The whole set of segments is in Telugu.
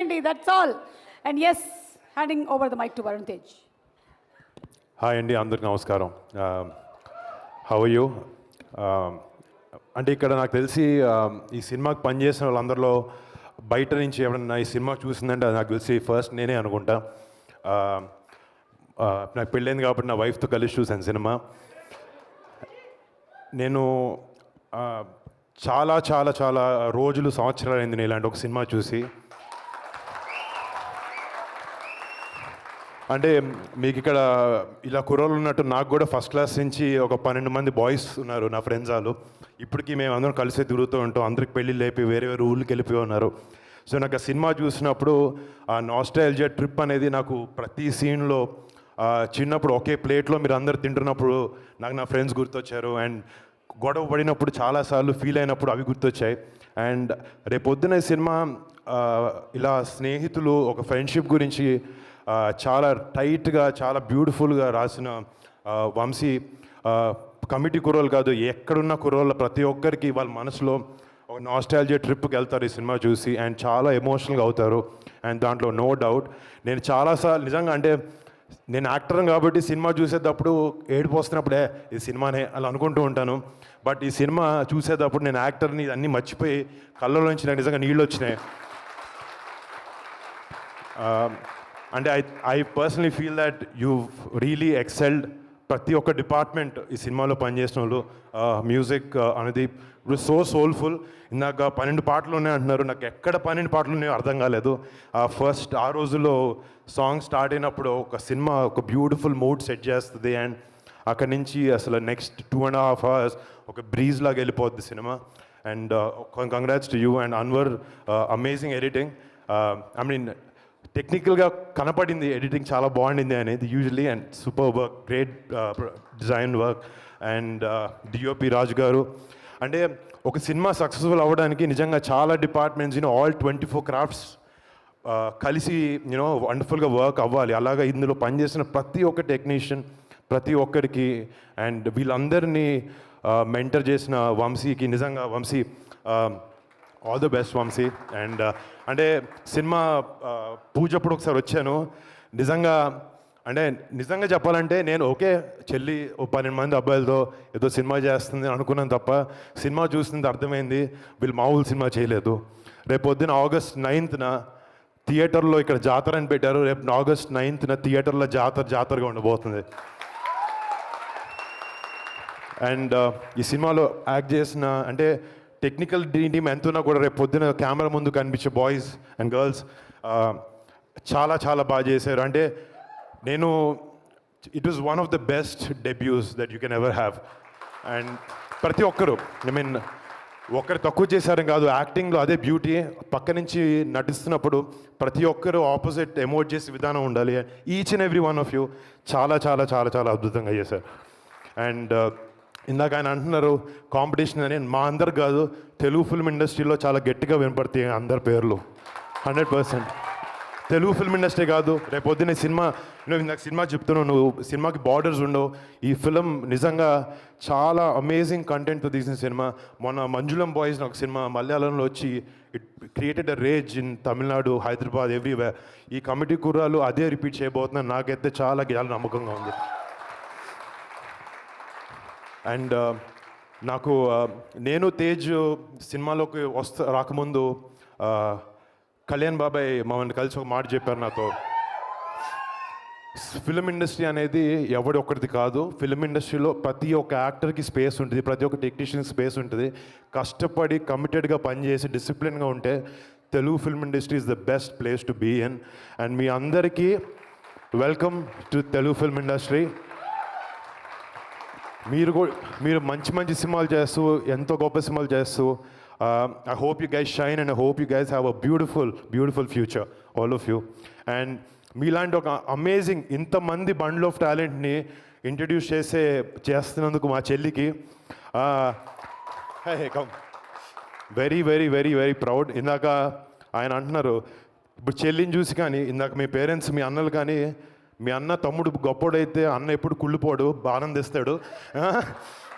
అండి that's all and yes handing over the mike to Varun Tej hi అండి అందరికి నమస్కారం. Um, హౌ యూ um, అంటే ఇక్కడ నాకు తెలిసి um, ఈ సినిమాకి పనిచేసిన వాళ్ళందరిలో బయట నుంచి ఎవరన్నా ఈ సినిమా చూసిందంటే అది నాకు తెలిసి ఫస్ట్ నేనే అనుకుంటా. Uh, నాకు పెళ్ళైంది కాబట్టి నా వైఫ్తో కలిసి చూశాను సినిమా. నేను uh, చాలా చాలా చాలా రోజులు సంవత్సరాలు అయింది నేను ఇలాంటి ఒక సినిమా చూసి. అంటే మీకు ఇక్కడ ఇలా కుర్రోళ్ళు ఉన్నట్టు నాకు కూడా ఫస్ట్ క్లాస్ నుంచి ఒక పన్నెండు మంది బాయ్స్ ఉన్నారు నా ఫ్రెండ్స్ వాళ్ళు. ఇప్పటికీ మేము అందరం కలిసి తిరుగుతూ ఉంటాం. అందరికి పెళ్ళి లేపి వేరే వేరే ఊళ్ళకి వెళ్ళిపోయి ఉన్నారు. సో నాకు ఆ సినిమా చూసినప్పుడు ఆ నాస్టాలజియా ట్రిప్ అనేది నాకు ప్రతి సీన్లో చిన్నప్పుడు ఒకే ప్లేట్లో మీరు అందరు తింటున్నప్పుడు నాకు నా ఫ్రెండ్స్ గుర్తొచ్చారు. అండ్ గొడవ పడినప్పుడు చాలాసార్లు ఫీల్ అయినప్పుడు అవి గుర్తొచ్చాయి. అండ్ రేపొద్దున ఈ సినిమా ఇలా స్నేహితులు ఒక ఫ్రెండ్షిప్ గురించి చాలా టైట్గా చాలా బ్యూటిఫుల్గా రాసిన వంశీ కమిటీ కుర్రోలు కాదు ఎక్కడున్న కుర్రోళ్ళ ప్రతి ఒక్కరికి వాళ్ళ మనసులో ఒక నాస్టాలజీ ట్రిప్కి వెళ్తారు ఈ సినిమా చూసి అండ్ చాలా ఎమోషనల్గా అవుతారు. అండ్ దాంట్లో నో డౌట్ నేను చాలాసార్లు నిజంగా అంటే నేను యాక్టర్ కాబట్టి సినిమా చూసేటప్పుడు ఏడుపు వస్తున్నప్పుడే ఈ సినిమానే అలా అనుకుంటూ ఉంటాను. బట్ ఈ సినిమా చూసేటప్పుడు నేను యాక్టర్ని అన్నీ మర్చిపోయి కళ్ళలోంచి నాకు నిజంగా నీళ్ళు వచ్చినాయి అంటే I I personally feel that you really excelled ప్రతి ఒక్క డిపార్ట్మెంట్ ఈ సినిమాలో పనిచేసిన వాళ్ళు. మ్యూజిక్ అనేది ఇప్పుడు సో సోల్ఫుల్ ఇందాక పన్నెండు పాటలు ఉన్నాయి అంటున్నారు. నాకు ఎక్కడ పన్నెండు పాటలు ఉన్నాయో అర్థం కాలేదు. ఆ ఫస్ట్ ఆ రోజుల్లో సాంగ్ స్టార్ట్ అయినప్పుడు ఒక సినిమా ఒక బ్యూటిఫుల్ మూడ్ సెట్ చేస్తుంది. అండ్ అక్కడి నుంచి అసలు next two and half hours ఒక బ్రీజ్ లాగా వెళ్ళిపోద్ది cinema. And congrats to you and Anwar amazing editing I mean టెక్నికల్గా కనపడింది ఎడిటింగ్ చాలా బాగుండింది అనేది usually and super work great design work and DOP Raju గారు. అంటే ఒక సినిమా సక్సెస్ఫుల్ అవ్వడానికి నిజంగా చాలా departments you know all twenty four crafts కలిసి యూనో వండర్ఫుల్గా వర్క్ అవ్వాలి. అలాగా ఇందులో పనిచేసిన ప్రతి ఒక్క టెక్నీషియన్ ప్రతి ఒక్కరికి అండ్ వీళ్ళందరినీ uh, మెంటర్ చేసిన వంశీకి నిజంగా Vamshi um, all the best Vamshi and అంటే సినిమా పూజప్పుడు ఒకసారి వచ్చాను. నిజంగా అంటే నిజంగా చెప్పాలంటే నేను ఓకే చెల్లి ఓ పన్నెండు మంది అబ్బాయిలతో ఏదో సినిమా చేస్తుంది అనుకున్నాను తప్ప సినిమా చూసింది అర్థమైంది వీళ్ళు మామూలు సినిమా చేయలేదు. రేపు పొద్దున ఆగస్ట్ నైన్త్న థియేటర్లో ఇక్కడ జాతర అని పెట్టారు. రేపు ఆగస్ట్ నైన్త్న థియేటర్లో జాతర జాతరగా ఉండబోతుంది. అండ్ ఈ సినిమాలో యాక్ట్ చేసిన అంటే టెక్నికల్ టీమ్ ఎంతున్నా కూడా రేపు పొద్దున కెమెరా ముందు కనిపించే బాయ్స్ అండ్ గర్ల్స్ చాలా చాలా బాగా చేశారు. అంటే నేను it is one of the best debuts that you can ever have and ప్రతి ఒక్కరు ఐ మీన్ ఒక్కరు తక్కువ చేశారని కాదు యాక్టింగ్లో అదే బ్యూటీ పక్క నుంచి నటిస్తున్నప్పుడు ప్రతి ఒక్కరు ఆపోజిట్ ఎమోట్ చేసే విధానం ఉండాలి. Each and every one of you చాలా చాలా చాలా చాలా అద్భుతంగా చేశారు. అండ్ ఇందాక ఆయన అంటున్నారు కాంపిటీషన్ అని మా అందరు కాదు తెలుగు ఫిల్మ్ ఇండస్ట్రీలో చాలా గట్టిగా వినపడతాయి అందరి పేర్లు. Hundred percent. Telugu film industry కాదు రేపొద్దున ఈ సినిమా నువ్వు ఇందాక సినిమా చెప్తున్నావు నువ్వు సినిమాకి బార్డర్స్ ఉండవు. ఈ ఫిలిం నిజంగా చాలా అమేజింగ్ కంటెంట్తో తీసిన సినిమా. మొన్న మంజులం బాయ్స్ ఒక సినిమా మలయాళంలో వచ్చి it created a rage in Tamil Nadu Hyderabad everywhere ఈ కమిటీ కుర్రాలు అదే రిపీట్ చేయబోతున్నా నాకైతే చాలా చాలా నమ్మకంగా ఉంది. అండ్ నాకు నేను తేజ్ సినిమాలోకి వస్తా రాకముందు కళ్యాణ్ బాబాయ్ మమ్మల్ని కలిసి ఒక మాట చెప్పారు నాతో. ఫిలిం ఇండస్ట్రీ అనేది ఎవడి ఒక్కటిది కాదు. ఫిలిం ఇండస్ట్రీలో ప్రతి ఒక్క యాక్టర్కి స్పేస్ ఉంటుంది. ప్రతి ఒక్క టెక్నీషియన్కి స్పేస్ ఉంటుంది. కష్టపడి కమిటెడ్గా పనిచేసి డిసిప్లిన్గా ఉంటే Telugu film industry is the best place to be in. And మీ అందరికీ welcome to Telugu film industry. మీరు కూడా మీరు మంచి మంచి సినిమాలు చేస్తూ ఎంతో గొప్ప సినిమాలు చేస్తూ I hope you guys shine and I hope you guys have a beautiful beautiful future all of you and మీలాంటి ఒక అమేజింగ్ ఇంతమంది బండ్ల్ ఆఫ్ టాలెంట్ని ఇంట్రడ్యూస్ చేసే చేస్తున్నందుకు మా చెల్లికి come very very very very proud ఇందాక ఆయన అంటున్నారు ఇప్పుడు చెల్లిని చూసి కానీ ఇందాక మీ పేరెంట్స్ మీ అన్నలు కానీ మీ అన్న తమ్ముడు గొప్పోడైతే అన్న ఎప్పుడు కుళ్ళిపోడు ఆనందిస్తాడు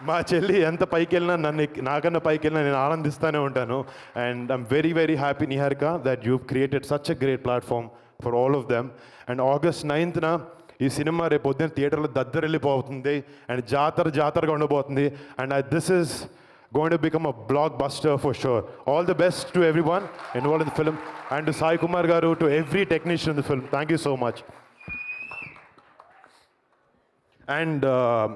మా చెల్లి ఎంత పైకి వెళ్ళినా నన్ను నాకన్నా పైకి వెళ్ళినా నేను ఆనందిస్తూనే ఉంటాను. And I'm very very happy Niharika that you created such a great platform for all of them. And August నైన్త్న ఈ సినిమా రేపు పొద్దున్న థియేటర్లో దద్దరెళ్ళిపోతుంది అండ్ జాతర జాతరగా ఉండబోతుంది. And this is going to become a blockbuster for sure. All the best to everyone involved in the film and to Sai Kumar Garu, to every technician in the film. Thank you so much. And uh,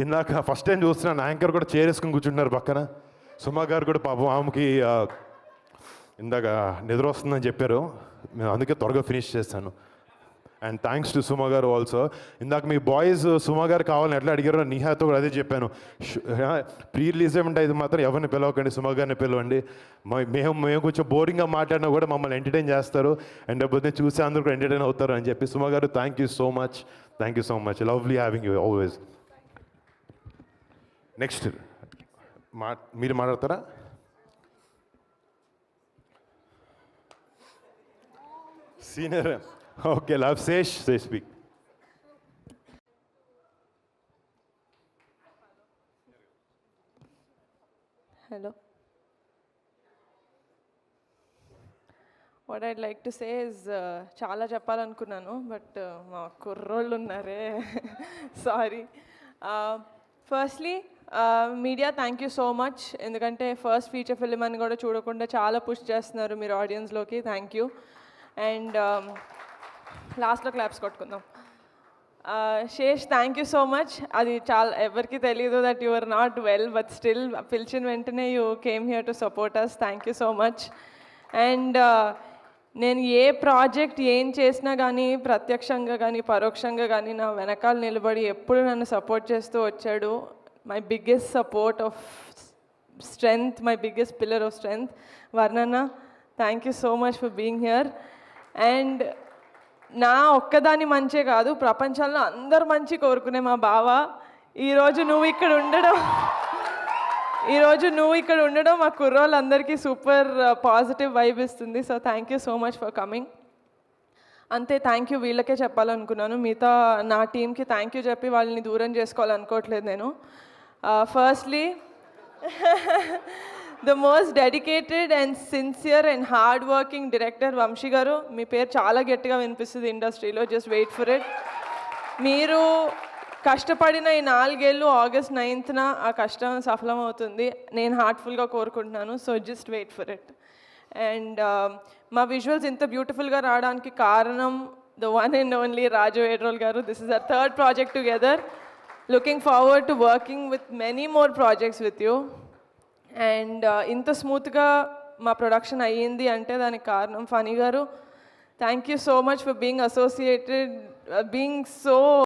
ఇందాక ఫస్ట్ టైం చూస్తున్నాను యాంకర్ కూడా చేరేసుకుని కూర్చుంటున్నారు పక్కన. సుమా గారు కూడా పాపం ఆమెకి ఇందాక నిద్ర వస్తుందని చెప్పారు. నేను అందుకే త్వరగా ఫినిష్ చేస్తాను. అండ్ థ్యాంక్స్ టు సుమా గారు ఆల్సో ఇందాక మీ బాయ్స్ సుమా గారు కావాలని ఎట్లా అడిగారో నిహాతో కూడా అదే చెప్పాను. ప్రీ రిలీజ్ ఏమంటే ఇది మాత్రం ఎవరిని పిలవకండి సుమా గారిని పిలవండి. మ- మేము మేము కొంచెం బోరింగ్గా మాట్లాడినా కూడా మమ్మల్ని ఎంటర్టైన్ చేస్తారు. అండ్ పొద్దున్న చూసి అందరూ కూడా ఎంటర్టైన్ అవుతారు అని చెప్పి సుమా గారు thank you so much thank you so much lovely having you always next మా మీరు మాట్లాడతారా senior okay love Shesh Shesh speak Hello. What I'd like to say is చాలా చెప్పాలనుకున్నాను బట్ uh, మా కుర్రోళ్ళు ఉన్నారే. Sorry firstly media thank you so much ఎందుకంటే ఫస్ట్ ఫీచర్ ఫిల్మ్ అని కూడా చూడకుండా చాలా పుష్ చేస్తున్నారు మీరు ఆడియన్స్లోకి థ్యాంక్ యూ అండ్ లాస్ట్లో claps కొట్టుకుందాం. Shesh thank you so much అది చాలా ఎవరికి తెలియదు that you are not well but still పిలిచిన వెంటనే you came here to support us thank you so much and నేను ఏ ప్రాజెక్ట్ ఏం చేసినా కానీ ప్రత్యక్షంగా కానీ పరోక్షంగా కానీ నా వెనకాల నిలబడి ఎప్పుడు నన్ను సపోర్ట్ చేస్తూ వచ్చాడు. My biggest support of strength my biggest pillar of strength వర్ణన్న thank you so much for being here and నా ఒక్కదాని మంచే కాదు ప్రపంచంలో అందరు మంచి కోరుకునే మా బావ. ఈరోజు నువ్వు ఇక్కడ ఉండడం ఈరోజు నువ్వు ఇక్కడ ఉండడం మా కుర్రోళ్ళందరికీ సూపర్ పాజిటివ్ వైబ్ ఇస్తుంది. So thank you so much for coming అంతే థ్యాంక్ యూ వీళ్ళకే చెప్పాలనుకున్నాను. మిగతా నా టీంకి థ్యాంక్ యూ చెప్పి వాళ్ళని దూరం చేసుకోవాలనుకోవట్లేదు నేను. Firstly the most dedicated and sincere and hard working director Vamshi గారు. మీ పేరు చాలా గట్టిగా వినిపిస్తుంది ఇండస్ట్రీలో జస్ట్ వెయిట్ ఫర్ ఇట్ మీరు కష్టపడిన ఈ నాలుగేళ్ళు ఆగస్ట్ నైన్త్న ఆ కష్టం సఫలమవుతుంది. నేను హార్ట్ఫుల్గా కోరుకుంటున్నాను. So just wait for it and మా విజువల్స్ ఇంత బ్యూటిఫుల్గా రావడానికి కారణం the one and only Raju Vedrol గారు. This is our third project together looking forward to working with many more projects with you and ఇంత స్మూత్గా మా ప్రొడక్షన్ అయ్యింది అంటే దానికి కారణం ఫనీ గారు. Thank you so much for being associated being so